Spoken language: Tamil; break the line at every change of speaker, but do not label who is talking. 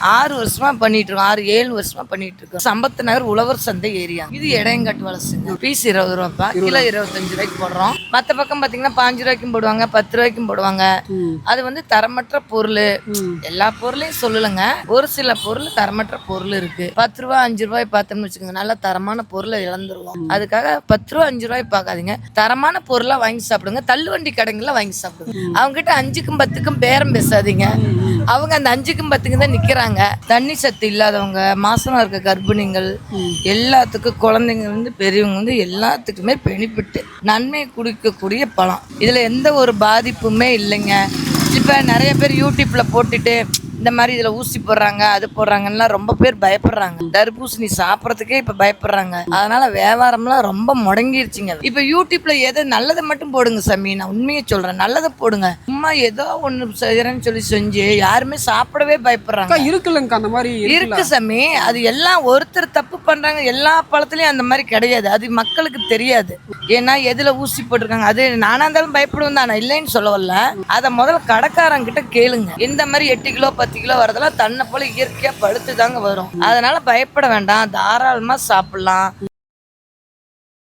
ஆறு வருஷமா பண்ணிட்டு இருக்கோம். ஆறு ஏழு வருஷமா பண்ணிட்டு இருக்கோம். சம்பத்து நகர் உழவர் சந்தை ஏரியா. இது இடையங்காட்டு வளசுங்க பீஸ் இருபது ரூபாப்பா. கிலோ இருபத்தஞ்சு ரூபாய்க்கு போடுறோம். மற்ற பக்கம் பார்த்தீங்கன்னா பாஞ்சு ரூபாய்க்கும் போடுவாங்க பத்து ரூபாய்க்கும் போடுவாங்க. அது வந்து தரமற்ற பொருள். எல்லா பொருளையும் சொல்லலைங்க. ஒரு சில பொருள் தரமற்ற பொருள் இருக்கு. பத்து ரூபா அஞ்சு ரூபாய் பார்த்தோம்னு வச்சுக்கோங்க நல்ல தரமான பொருளை இழந்துருவோம். அதுக்காக பத்து ரூபா அஞ்சு ரூபாய் பார்க்காதீங்க. தரமான பொருளா வாங்கி சாப்பிடுங்க. தள்ளுவண்டி கடைங்கள்ல வாங்கி சாப்பிடுங்க. அவங்க கிட்ட அஞ்சுக்கும் பத்துக்கும் பேரம் பேசாதீங்க. அவங்க அந்த அஞ்சுக்கும் பத்துக்கும் தான் நிக்கிறாங்க. தண்ணி சத்து இல்லாதவங்க மாசமாக இருக்க கர்ப்பிணிகள் எல்லாத்துக்கும் குழந்தைங்க வந்து பெரியவங்க வந்து எல்லாத்துக்குமே பெனிஃபிட் நன்மை குடிக்கக்கூடிய பழம். இதுல எந்த ஒரு பாதிப்புமே இல்லைங்க. இப்போ நிறைய பேர் யூடியூப்ல போட்டுட்டு இந்த மாதிரி இதில் ஊசி போடுறாங்க அது போடுறாங்கன்னா ரொம்ப பேர் பயப்படுறாங்க. தர்பூசணி சாப்பிட்றதுக்கே இப்போ பயப்படுறாங்க. அதனால வியாபாரம்லாம் ரொம்ப முடங்கிருச்சுங்க. இப்போ யூடியூப்ல எதை நல்லதை மட்டும் போடுங்க சாமி. நான் உண்மையை சொல்றேன். நல்லதை போடுங்க. சும்மா ஏதோ ஒன்று செய்யறேன்னு சொல்லி செஞ்சு யாருமே சாப்பிடவே பயப்படுறாங்க.
அக்கா இருக்குல்லங்கக்கா அந்த மாதிரி?
இருக்கு சாமி. அது எல்லாம் ஒருத்தர் தப்பு பண்றாங்க. எல்லா பழத்துலயும் அந்த மாதிரி கிடையாது. அது மக்களுக்கு தெரியாது. ஏன்னா எதுல ஊசி போட்டிருக்காங்க? அது நானா இருந்தாலும் பயப்படுவேன் தான். நான் இல்லைன்னு சொல்ல வரல அதை முதல்ல கடைக்காரங்க கிட்ட கேளுங்க. இந்த மாதிரி எட்டு கிலோ பத்து பத்து கிலோ வரதெல்லாம் தன்னை போல இயற்கையா பழுத்து தாங்க வரும். அதனால பயப்பட வேண்டாம். தாராளமா சாப்பிடலாம்.